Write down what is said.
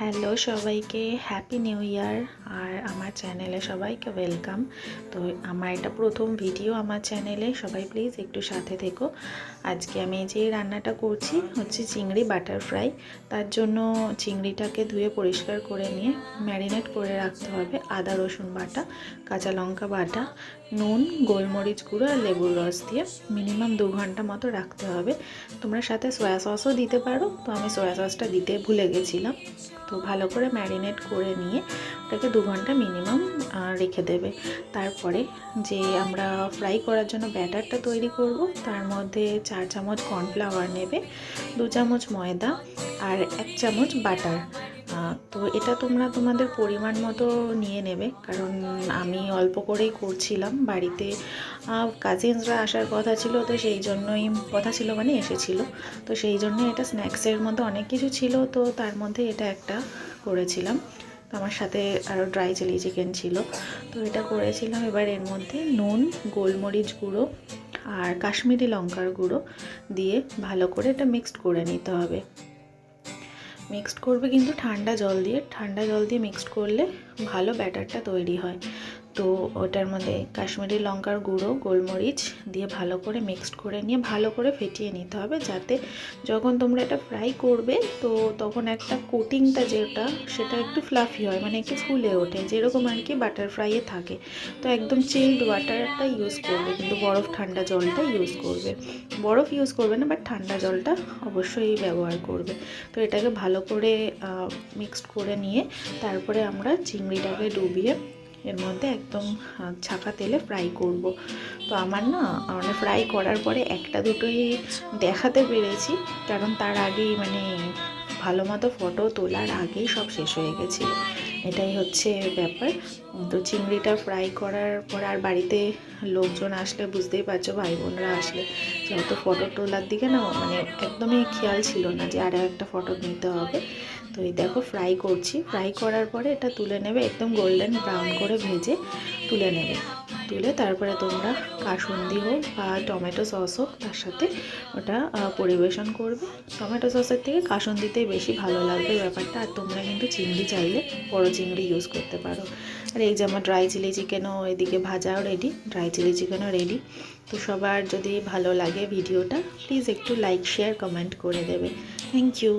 Hello সবাইকে happy new year আর আমার চ্যানেলে সবাইকে ওয়েলকাম তো আমার এটা প্রথম ভিডিও আমার চ্যানেলে, সবাই প্লিজ একটু সাথে থেকো। আজকে আমি যে রান্নাটা করছি হচ্ছে চিংড়ি বাটার ফ্রাই তার জন্য চিংড়িটাকে ধুয়ে পরিষ্কার করে নিয়ে ম্যারিনেট করে রাখতে হবে আদা, রসুন বাটা, কাঁচা লঙ্কা বাটা, নুন, গোলমরিচ গুঁড়ো আর লেবুর রস দিয়ে মিনিমাম দু ঘণ্টা মতো রাখতে হবে। তোমরা সাথে সয়া সসও দিতে পারো। তো আমি সয়া সসটা দিতে ভুলে গেছিলাম। তো ভালো করে ম্যারিনেট করে নিয়ে ওটাকে দু ঘণ্টা মিনিমাম রেখে দেবে। তারপরে যে আমরা ফ্রাই করার জন্য ব্যাটারটা তৈরি করব, তার মধ্যে চার চামচ কর্নফ্লাওয়ার নেবে, দু চামচ ময়দা আর এক চামচ বাটার। তো এটা তোমরা তোমাদের পরিমাণ মতো নিয়ে নেবে। কারণ আমি অল্প করেই করছিলাম বাড়িতে। কাজিনসরা আসার কথা ছিল, তো সেই জন্যই কথা ছিল মানে এসেছিল। তো সেই জন্য এটা স্ন্যাক্সের মধ্যে অনেক কিছু ছিল, তো তার মধ্যে এটা একটা করেছিলাম। আমার সাথে আরও ড্রাই চিলি চিকেন ছিল। তো এটা করেছিলাম। এবার এর মধ্যে নুন, গোলমরিচ গুঁড়ো আর কাশ্মীরি লঙ্কার গুঁড়ো দিয়ে ভালো করে এটা মিক্সড করে নিতে হবে। মিক্সড করবে কিন্তু ঠান্ডা জল দিয়ে, ঠান্ডা জল দিয়ে মিক্সড করলে ভালো ব্যাটারটা তৈরি হয়। তো ওটার মধ্যে কাশ্মীরি লঙ্কার গুঁড়ো, গোলমরিচ দিয়ে ভালো করে মিক্সড করে নিয়ে ভালো করে ফেটিয়ে নিতে হবে যাতে যখন তোমরা এটা ফ্রাই করবে তো তখন একটা কোটিংটা যেটা, সেটা একটু ফ্লাফি হয় মানে একটু ফুলে ওঠে, যেরকম আর কি বাটার ফ্রাইয়ে থাকে। তো একদম চিল্ড ওয়াটারটা ইউজ করবে, কিন্তু বরফ ঠান্ডা জলটা ইউজ করবে। বরফ ইউজ করবে না বাট ঠান্ডা জলটা অবশ্যই ব্যবহার করবে। তো এটাকে ভালো করে মিক্সড করে নিয়ে তারপরে আমরা চিংড়িটাকে ডুবিয়ে এর মধ্যে একদম ছাকা তেলে ফ্রাই করব। তো আমার না মানে ফ্রাই করার পরে একটা দুটোই দেখাতে পেরেছি, কারণ তার আগেই মানে ভালো মতো ফটো তোলার আগেই সব শেষ হয়ে গেছিল এটাই হচ্ছে ব্যাপার। তো চিংড়িটা ফ্রাই করার পর আর বাড়িতে লোকজন আসলে বুঝতেই পারছ ভাই বোনরা আসলে যেহেতু ফটো তোলার দিকে না মানে একদমই খেয়াল ছিল না যে আরও একটা ফটো নিতে হবে। তো এই দেখো ফ্রাই করছি। ফ্রাই করার পরে এটা তুলে নেবে, একদম গোল্ডেন ব্রাউন করে ভেজে তুলে নেবে। তুলে তারপরে তোমরা কাসুন্দি হোক বা টমেটো সস হোক, তার সাথে ওটা পরিবেশন করবে। টমেটো সসের থেকে কাসুন্দিতেই বেশি ভালো লাগবে ব্যাপারটা। আর তোমরা কিন্তু চিংড়ি চাইলে বড়ো চিংড়ি ইউজ করতে পারো। আর এই যেমন ড্রাই চিলি চিকেনও এদিকে ভাজাও রেডি ড্রাই চিলি চিকেনও রেডি তো সবার যদি ভালো লাগে ভিডিওটা প্লিজ একটু লাইক শেয়ার কমেন্ট করে দেবে। Thank you